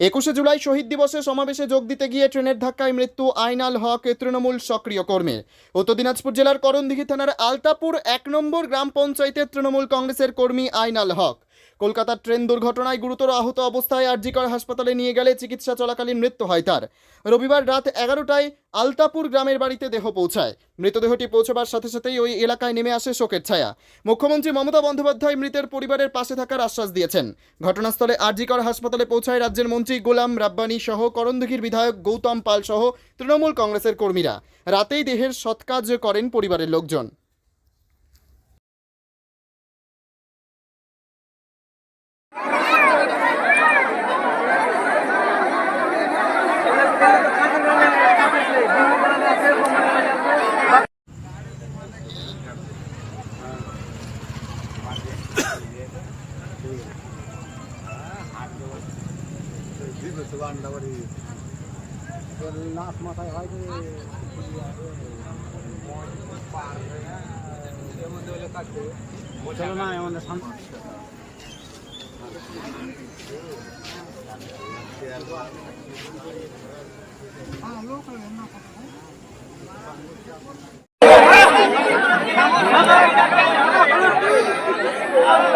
একুশে জুলাই শহীদ দিবসে সমাবেশে যোগ দিতে গিয়ে ট্রেনের ধাক্কায় মৃত্যু আইনাল হক তৃণমূল সক্রিয় কর্মী। উত্তর দিনাজপুর জেলার করণদিঘি থানার আলতাপুর এক নম্বর গ্রাম পঞ্চায়েতের তৃণমূল কংগ্রেসের কর্মী আইনাল হক। কলকাতার ট্রেন দুর্ঘটনায় গুরুতর আহত অবস্থায় আরজিকর হাসপাতালে নিয়ে গেলে চিকিৎসা চলাকালীন মৃত্যু হয় তার। রবিবার রাত এগারোটায় আলতাপুর গ্রামের বাড়িতে দেহ পৌঁছায়। মৃতদেহটি পৌঁছবার সাথে সাথেই ওই এলাকায় নেমে আসে শোকের ছায়া। মুখ্যমন্ত্রী মমতা বন্দ্যোপাধ্যায় মৃতের পরিবারের পাশে থাকার আশ্বাস দিয়েছেন। ঘটনাস্থলে আরজিকর হাসপাতালে পৌঁছায় রাজ্যের মন্ত্রী গোলাম রাব্বানি সহ করণদিঘির বিধায়ক গৌতম পাল সহ তৃণমূল কংগ্রেসের কর্মীরা। রাতেই দেহের সৎকাজ করেন পরিবারের লোকজন। নাচ মাথায় হয় চলো না আমাদের শান্ত হ্যাঁ লোক